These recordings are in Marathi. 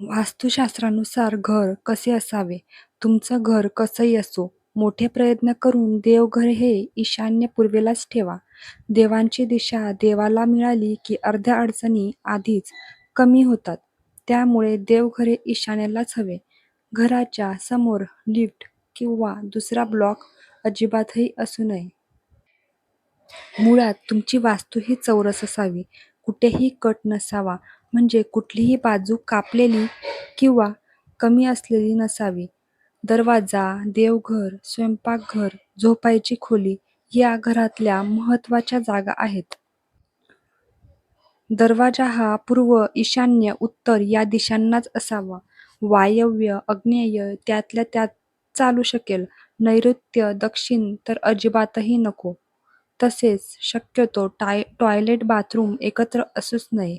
वास्तुशास्त्रानुसार घर कसे असावे? तुमचं घर कसंही असो, मोठे प्रयत्न करून देवघर हे ईशान्य पूर्वेलाच ठेवा. देवांची दिशा देवाला मिळाली की अर्ध्या अडचणी आधीच कमी होतात. त्यामुळे देवघर हे ईशान्येलाच हवे. घराच्या समोर लिफ्ट किंवा दुसरा ब्लॉक अजिबातही असू नये. मुळात तुमची वास्तू ही चौरस असावी. कुठेही कट नसावा म्हणजे कुठलीही बाजू कापलेली किंवा कमी असलेली नसावी. दरवाजा, देवघर, स्वयंपाकघर, झोपायची खोली या घरातल्या महत्त्वाच्या जागा आहेत. दरवाजा हा पूर्व, ईशान्य, उत्तर या दिशांनाच असावा. वायव्य, आग्नेय त्यातल्या त्यात चालू शकेल. नैऋत्य, दक्षिण तर अजिबातही नको. तसेच शक्यतो टॉयलेट बाथरूम एकत्र असूच नये.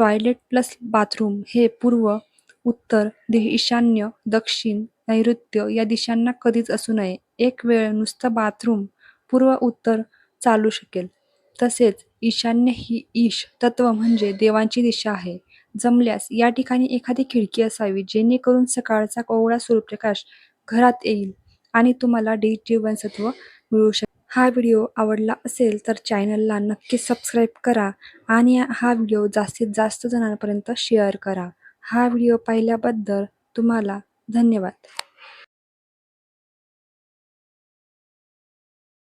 टॉयलेट प्लस बाथरूम हे पूर्व, उत्तर, ईशान्य, दक्षिण, नैऋत्य या दिशांना कधीच असू नये. एक वेळ नुसतं बाथरूम पूर्व उत्तर चालू शकेल. तसेच ईशान्य ही ईश तत्व म्हणजे देवांची दिशा आहे. जमल्यास या ठिकाणी एखादी खिडकी असावी जेणेकरून सकाळचा कोवळा सूर्यप्रकाश घरात येईल आणि तुम्हाला डी जीवनसत्व मिळू शकेल. हा व्हिडिओ आवडला असेल तर चॅनलला नक्की सबस्क्राईब करा आणि हा व्हिडिओ जास्तीत जास्त जणांपर्यंत शेअर करा. हा व्हिडिओ पाहिल्याबद्दल तुम्हाला धन्यवाद.